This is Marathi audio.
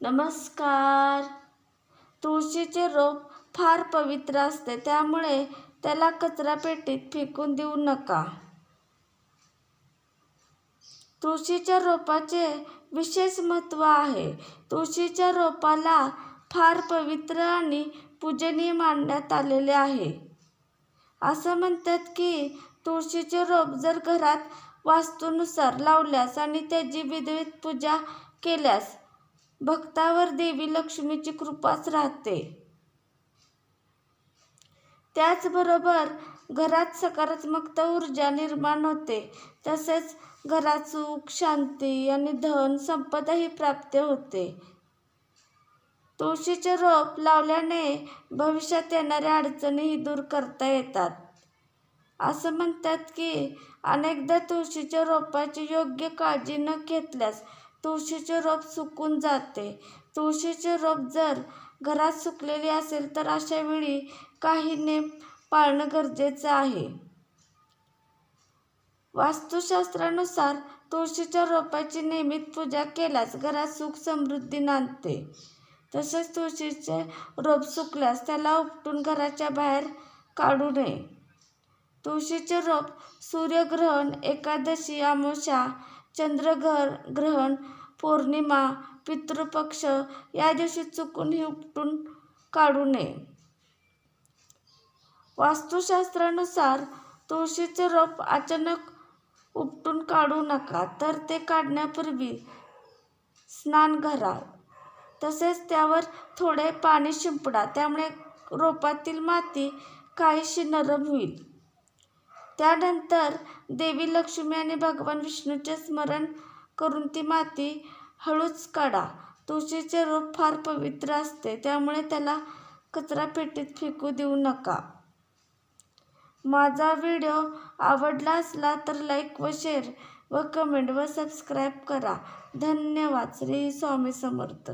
नमस्कार. तुळशीचे रोप फार पवित्र असते त्यामुळे त्याला कचरा पेटीत फेकून देऊ नका. तुळशीच्या रोपाचे विशेष महत्त्व आहे. तुळशीच्या रोपाला फार पवित्र आणि पूजनीय मानण्यात आलेले आहे. असं म्हणतात की तुळशीचे रोप जर घरात वास्तूनुसार लावल्यास आणि त्याची विधिवत पूजा केल्यास भक्तावर देवी लक्ष्मीची कृपाच राहते. त्याचबरोबर घरात सकारात्मकता ऊर्जा निर्माण होते. तसेच घरात सुख शांती आणि धन संपदाही प्राप्त होते. तुळशीचे रोप लावल्याने भविष्यात येणाऱ्या अडचणीही दूर करता येतात. असं म्हणतात की अनेकदा तुळशीच्या रोपाची योग्य काळजी न घेतल्यास तुळशीचे रोप सुकून जाते. तुळशीचे रोप जर घरात सुकलेले असेल तर अशा वेळी काही नेम पाळणं गरजेचं आहे. वास्तुशास्त्रानुसार तुळशीच्या रोपाची नियमित पूजा केल्यास घरात सुख समृद्धी नांदते. तसेच तुळशीचे रोप सुकल्यास त्याला उपटून घराच्या बाहेर काढू नये. तुळशीचे रोप सूर्यग्रहण एकादशी अमावस्या चंद्रग्रहण ग्रहण पौर्णिमा पितृपक्ष या दिवशी चुकूनही उपटून काढू नये. वास्तुशास्त्रानुसार तुळशीचे रोप अचानक उपटून काढू नका तर ते काढण्यापूर्वी स्नान घरा तसेच त्यावर थोडे पाणी शिंपडा त्यामुळे रोपातील माती काहीशी नरम होईल. त्यानंतर देवी लक्ष्मी आणि भगवान विष्णूचे स्मरण करून ती माती हळूच काढा. तुळशीचे रोप फार पवित्र असते त्यामुळे त्याला कचरा पेटीत फेकू देऊ नका. माझा व्हिडिओ आवडला असला तर लाईक व शेअर व कमेंट व सबस्क्राईब करा. धन्यवाद. श्री स्वामी समर्थ.